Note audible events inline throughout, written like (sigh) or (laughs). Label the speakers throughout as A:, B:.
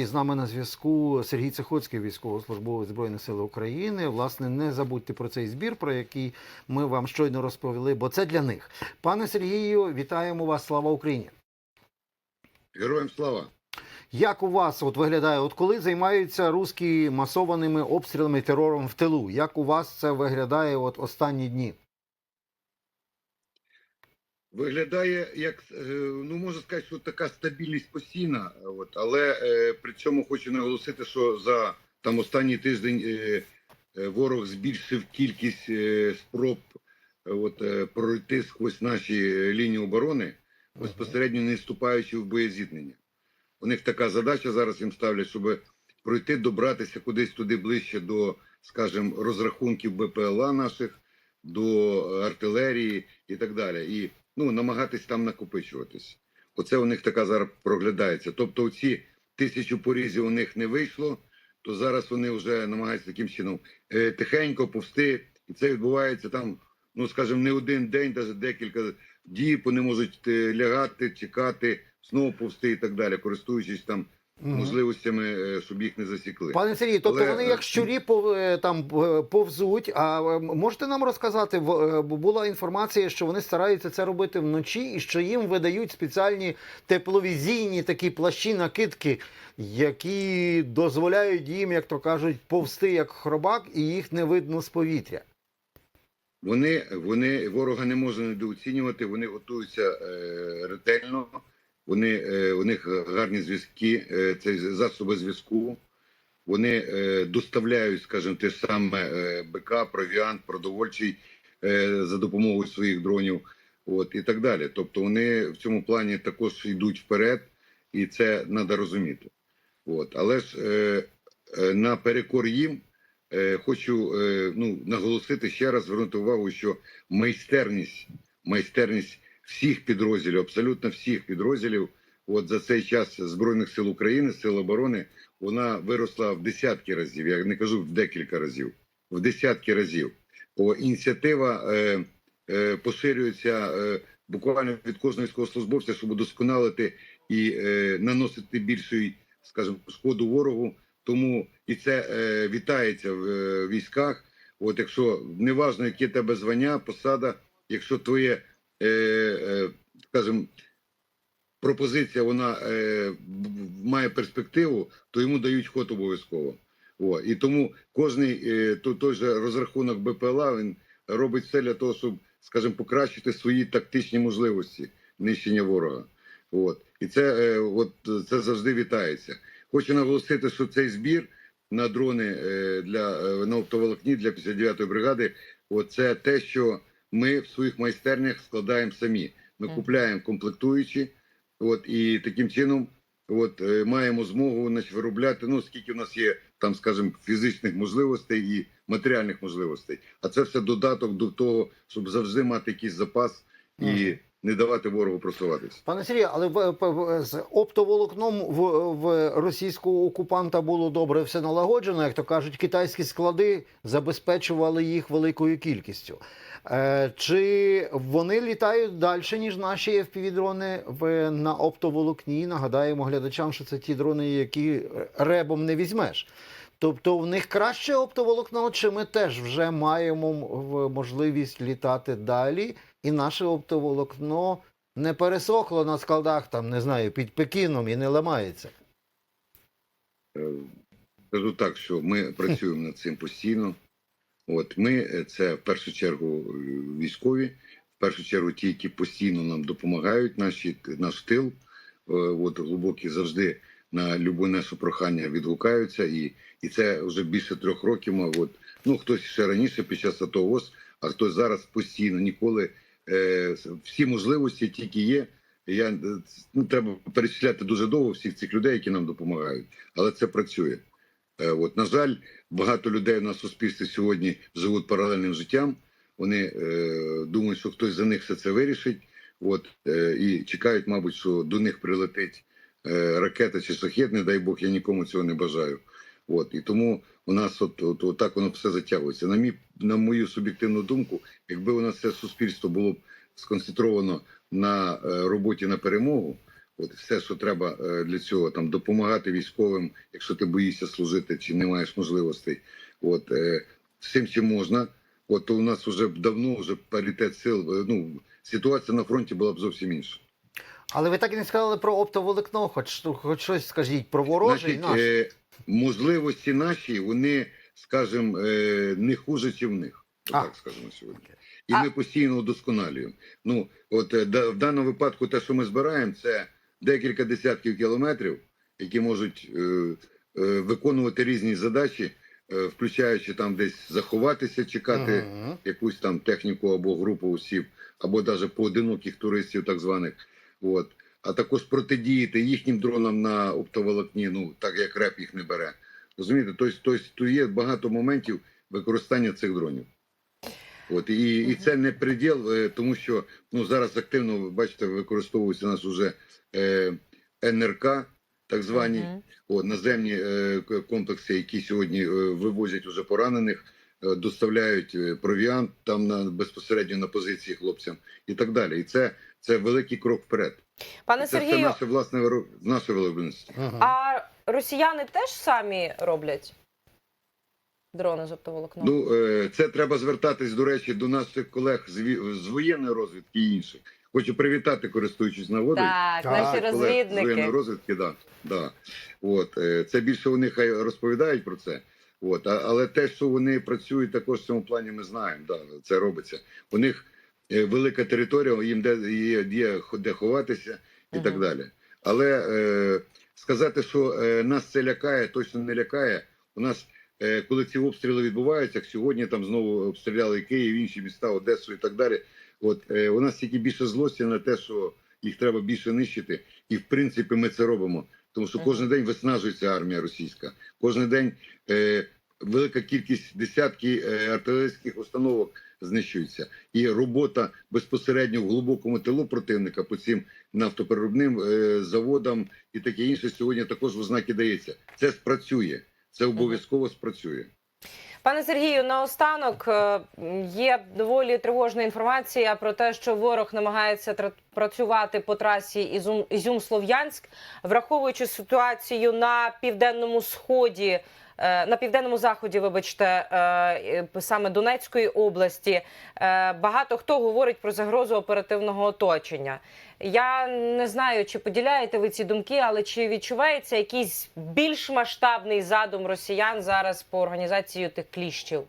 A: І з нами на зв'язку Сергій Цехоцький, військовослужбовець Збройних сил України. Власне, не забудьте про цей збір, про який ми вам щойно розповіли, бо це для них. Пане Сергію, вітаємо вас! Слава Україні!
B: Героям слава!
A: Як у вас от виглядає, от коли займаються русські масованими обстрілами терором в тилу? Як у вас це виглядає от останні дні?
B: Виглядає як е, ну можна сказати, що така стабільність постійна. От але е, при цьому хочу наголосити, що за там останній тиждень е, е, ворог збільшив кількість е, спроб е, от е, пройти сквозь наші е, лінії оборони, безпосередньо не вступаючи в боєзіткнення. У них така задача зараз їм ставлять, щоб пройти, добратися кудись туди ближче до, скажімо, розрахунків БПЛА наших, до артилерії і так далі. І ну, намагатись там накопичуватись. Оце у них така зараз проглядається. Тобто, оці тисячу порізів у них не вийшло, то зараз вони вже намагаються таким чином е, тихенько повсти. І це відбувається там, ну скажімо, не один день, навіть декілька діб вони можуть е, лягати, чекати, знову повсти і так далі, користуючись там. Можливостями, е, щоб їх не засікли.
A: Пане Сергію, тобто
B: Але,
A: вони
B: е,
A: як щурі е, там е, повзуть. А е, можете нам розказати, е, була інформація, що вони стараються це робити вночі, і що їм видають спеціальні тепловізійні такі плащі накидки, які дозволяють їм, як то кажуть, повсти як хробак, і їх не видно з повітря.
B: Вони, вони ворога не можна недооцінювати, вони готуються е, ретельно. Вони, е, у них гарні зв'язки, е, це засоби зв'язку. Вони е, доставляють, скажімо, те ж саме БК, провіант, продовольчий за допомогою своїх дронів, от і так далі. Тобто вони в цьому плані також йдуть вперед, і це треба розуміти. От. Але ж е, наперекор їм хочу ну, наголосити ще раз, звернути увагу, що майстерність, майстерність всіх підрозділів, абсолютно всіх підрозділів, от за цей час Збройних сил України, сил оборони, вона виросла в десятки разів. Я не кажу в декілька разів, в десятки разів. О, ініціатива е, е, поширюється е, буквально від кожного військовослужбовця, щоб удосконалити і е, наносити більший, скажімо, шкоду ворогу. Тому і це е, вітається в е, військах. От якщо неважно, яке тебе звання, посада, якщо твоє, скажімо, пропозиція вона е, має перспективу, то йому дають ход обов'язково. О, і тому кожний е, то, той же розрахунок БПЛА він робить все для того, щоб, скажімо, покращити свої тактичні можливості нищення ворога. От і це, е, от це завжди вітається. Хочу наголосити, що цей збір на дрони е, для е, на оптоволокні для 59-ї бригади. От це те, що ми в своїх майстернях складаємо самі. Ми
A: Мгм.
B: купляємо комплектуючі, от і таким чином, от е, маємо змогу значить, виробляти. Ну скільки в нас є там, скажімо, фізичних можливостей і матеріальних можливостей. А це все додаток до того, щоб завжди мати якийсь запас і. Не давати ворогу просуватися.
A: Пане Сергію, але з оптоволокном в, в російського окупанта було добре все налагоджено. Як то кажуть, китайські склади забезпечували їх великою кількістю. Е, чи вони літають далі, ніж наші FPV-дрони в, на оптоволокні? Нагадаємо глядачам, що це ті дрони, які ребом не візьмеш. Тобто в них краще оптоволокно, чи ми теж вже маємо можливість літати далі, і наше оптоволокно не пересохло на складах, там, не знаю, під Пекіном і не ламається.
B: Е, Скажу так, що ми (laughs) працюємо над цим постійно. От ми е, це в першу чергу е, військові, в першу чергу ті, які постійно нам допомагають, наші наш тил. Е, От глибокі завжди на любе наше прохання відгукаються, і, і це вже більше трьох років. От ну хтось ще раніше під час АТО ООС, а хтось зараз постійно ніколи е, всі можливості тільки є. Я е, ну, треба перечисляти дуже довго всіх цих людей, які нам допомагають, але це працює. Е, От, на жаль, багато людей на суспільстві сьогодні живуть паралельним життям. Вони е, думають, що хтось за них все це вирішить. От, е, і чекають, мабуть, що до них прилетить е, ракета чи шахет, не дай Бог, я нікому цього не бажаю. От, і тому у нас от, от, от так воно все затягується. На, мій, на мою суб'єктивну думку, якби у нас це суспільство було б сконцентровано на е, роботі на перемогу, От все, що треба е, для цього, там допомагати військовим, якщо ти боїшся служити чи не маєш можливостей. От е, всім чим можна. От то у нас вже давно вже паритет сил. е, Ну ситуація на фронті була б зовсім інша.
A: Але ви так і не сказали про оптоволокно, хоч, хоч щось скажіть про ворожий
B: Значить,
A: наш.
B: е, можливості наші, вони, скажімо, е, не хуже, ніж в них.
A: А.
B: Так скажемо сьогодні. І
C: А-
B: ми постійно удосконалюємо. Ну, от е, да- в даному випадку, те, що ми збираємо, це декілька десятків кілометрів, які можуть е, е, виконувати різні задачі, е, включаючи там десь заховатися, чекати
A: Мгм.
B: якусь там техніку або групу осіб, або навіть поодиноких туристів, так званих. От. А також протидіяти їхнім дронам на оптоволокні, ну так як РЕП їх не бере. Розумієте, тобто, тобто тут є багато моментів використання цих дронів. От і, і це не приділ, е, тому що ну зараз активно ви бачите, використовуються у нас уже е, НРК, так звані
C: Мгм.
B: От, наземні е, комплекси, які сьогодні е, вивозять уже поранених, доставляють е, провіант там на безпосередньо на позиції хлопцям і так далі. І це, це великий крок вперед.
C: Пане
B: це
C: Сергію,
B: наше власне наше виробництво.
C: А росіяни теж самі роблять дрони з оптоволокном?
B: Ну е, це треба звертатись до речі до наших колег з, воєнної розвідки і інших. Хочу привітати, користуючись нагодою.
C: так,
A: Так,
C: наші
B: колег з воєнної
C: розвідники.
B: розвідки, да, да. От, е, це більше вони хай розповідають про це. От, а, але те, що вони працюють також в цьому плані, ми знаємо. Да, це робиться. У них е, велика територія, їм де є, є де ховатися і
C: Мгм.
B: так далі. Але е, сказати, що е, нас це лякає, точно не лякає. У нас, е, коли ці обстріли відбуваються, як сьогодні там знову обстріляли Київ, інші міста, Одесу і так далі. От е, у нас тільки більше злості на те, що їх треба більше нищити, і в принципі ми це робимо. Тому що кожен день виснажується армія російська. Кожен день е, велика кількість десятки е, артилерійських установок знищується. І робота безпосередньо в глибокому тилу противника по цим нафтопереробним е, заводам і таке інше сьогодні також в ознаки дається. Це спрацює. Це обов'язково спрацює.
C: Пане Сергію, наостанок е, є доволі тривожна інформація про те, що ворог намагається працювати по трасі Ізюм- Ізюм-Слов'янськ, враховуючи ситуацію на південному сході. е, На південному заході, вибачте, е, саме Донецької області, е, багато хто говорить про загрозу оперативного оточення. Я не знаю, чи поділяєте ви ці думки, але чи відчувається якийсь більш масштабний задум росіян зараз по організації тих кліщів?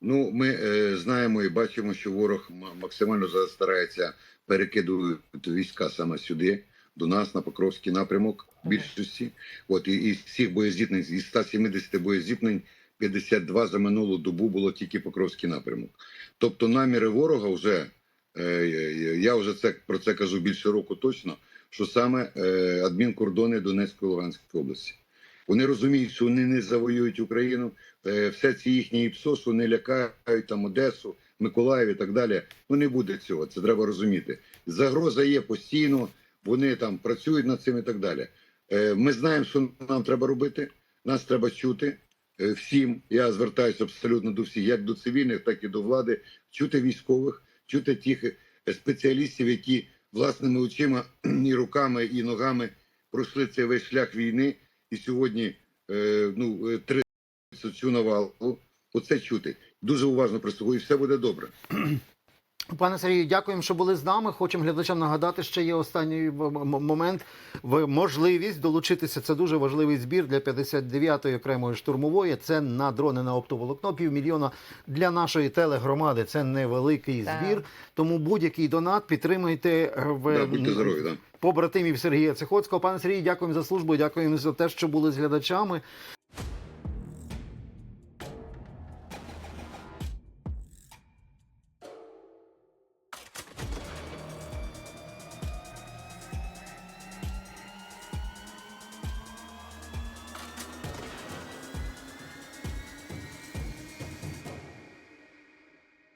B: Ну, ми е, знаємо і бачимо, що ворог максимально зараз старається перекидувати війська саме сюди, до нас на Покровський напрямок в більшості. От і із всіх боєздітнень, із 170 боєздітнень, 52 за минулу добу було тільки Покровський напрямок. Тобто наміри ворога вже е, я вже це про це кажу більше року точно. Що саме е, адмінкордони Донецької Луганської області. Вони розуміють, що вони не завоюють Україну, е, все ці їхні ІПСО, що не лякають там Одесу, Миколаїв і так далі. Ну не буде цього. Це треба розуміти. Загроза є постійно. Вони там працюють над цим і так далі. Е, Ми знаємо, що нам треба робити. Нас треба чути е, всім. Я звертаюся абсолютно до всіх, як до цивільних, так і до влади. Чути військових, чути тих спеціалістів, які власними очима (clears throat) і руками, і ногами пройшли цей весь шлях війни, і сьогодні е, ну, три (clears throat) тримають цю навалу. Оце чути. Дуже уважно прислухаю, і все буде добре.
A: Пане Сергію, дякуємо, що були з нами. Хочемо глядачам нагадати, що є останній момент в можливість долучитися. Це дуже важливий збір для 59-ї окремої штурмової. Це на дрони на оптоволокно. Півмільйона для нашої телегромади. Це невеликий
C: Так.
A: збір. Тому будь-який донат підтримуйте е, в
B: Да, будьте здорові, да.
A: побратимів Сергія Цихоцького. Пане Сергій, дякуємо за службу. Дякуємо за те, що були з глядачами.